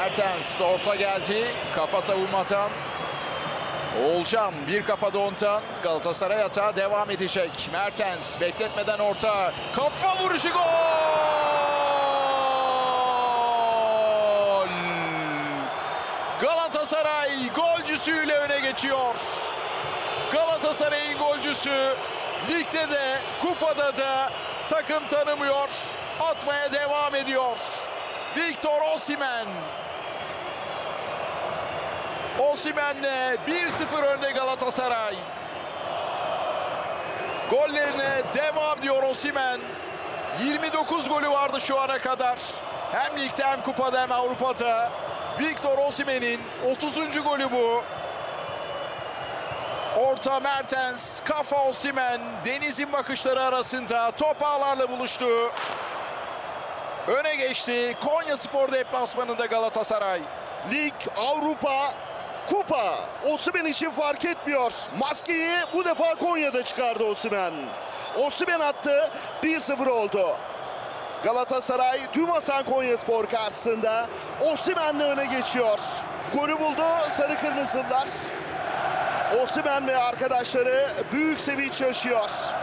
Mertens orta geldi. Kafa savunmadan. Oğulcan bir kafa dontan. Galatasaray atağa devam edecek. Mertens bekletmeden orta. Kafa vuruşu gol! Galatasaray golcüsüyle öne geçiyor. Galatasaray'ın golcüsü ligde de kupada da takım tanımıyor. Atmaya devam ediyor. Victor Osimhen. Osimhen'le 1-0 önde Galatasaray. Gollerine devam diyor Osimhen. 29 golü vardı şu ana kadar. Hem ligde hem kupada hem Avrupa'da. Victor Osimhen'in 30. golü bu. Orta Mertens, kafa Osimhen, Deniz'in bakışları arasında top ağlarla buluştu. Öne geçti Konya Spor deplasmanında Galatasaray. Lig, Avrupa, Kupa. Osimhen için fark etmiyor. Maskeyi bu defa Konya'da çıkardı Osimhen. Osimhen attı. 1-0 oldu. Galatasaray Tümasan Konyaspor karşısında Osimhen'le öne geçiyor. Golü buldu Sarı Kırmızılar. Osimhen ve arkadaşları büyük sevinç yaşıyor.